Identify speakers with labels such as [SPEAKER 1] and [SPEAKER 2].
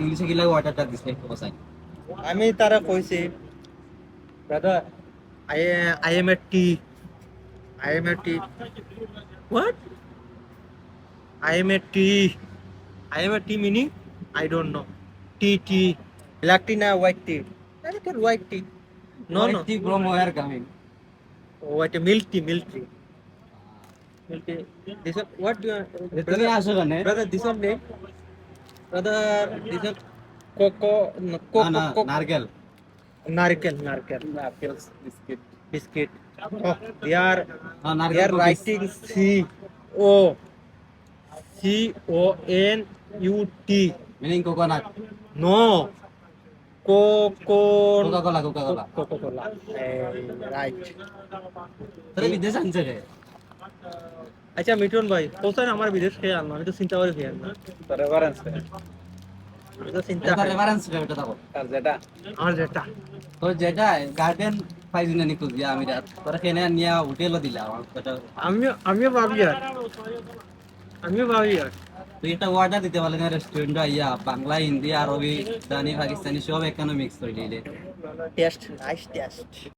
[SPEAKER 1] ইংলিশে গিলা ওয়াটারটা দিছে একটু বসাই
[SPEAKER 2] আমি তারা কইছি brother I I am a tea I am a tea what I am a tea I am a tea meaning I don't know tea tea black tea না হোয়াইট টি আরে তোর white tea no no
[SPEAKER 1] tea from where coming
[SPEAKER 2] white milk tea milk tea milk tea this what
[SPEAKER 1] তুমি আসো কেন
[SPEAKER 2] brother this one name no,
[SPEAKER 1] না
[SPEAKER 2] coco
[SPEAKER 1] না
[SPEAKER 2] coco
[SPEAKER 1] নারকেল
[SPEAKER 2] narkel narkel
[SPEAKER 1] নারকেল বিস্কিট
[SPEAKER 2] oh are
[SPEAKER 1] হ্যাঁ
[SPEAKER 2] they
[SPEAKER 1] নারকেল
[SPEAKER 2] are writing c o c o n u t
[SPEAKER 1] meaning coconut
[SPEAKER 2] no coco
[SPEAKER 1] Coca Cola Coca Cola
[SPEAKER 2] coca cola right
[SPEAKER 1] বিদেশ আনছে রে
[SPEAKER 2] আচ্ছা মিঠুন ভাই কোথায় আমার বিদেশ খেয়ে আনলো আমি তো চিন্তা করে খেয়ে আনলাম।
[SPEAKER 3] তোর রেফারেন্স
[SPEAKER 2] আমি তো চিন্তা
[SPEAKER 1] এটা রেফারেন্স রে ওটা দেখো
[SPEAKER 3] তার যেটা?
[SPEAKER 2] আমার যেটা?
[SPEAKER 1] তো যেটা গার্ডেন পাইছি না নিকুজ দিয়া আমি রাত। তোরা কেনে নিয়া হোটেলও দিলা আমার কথা
[SPEAKER 2] আমিও ভাবি আর। আমিও ভাবি আর।
[SPEAKER 1] তুই একটা অর্ডার দিতে পারলি না রেস্টুরেন্ট আইয়া বাংলা হিন্দি আরবি দানি পাকিস্তানি সব এখানে মিক্স করে দিলে
[SPEAKER 2] টেস্ট নাইস টেস্ট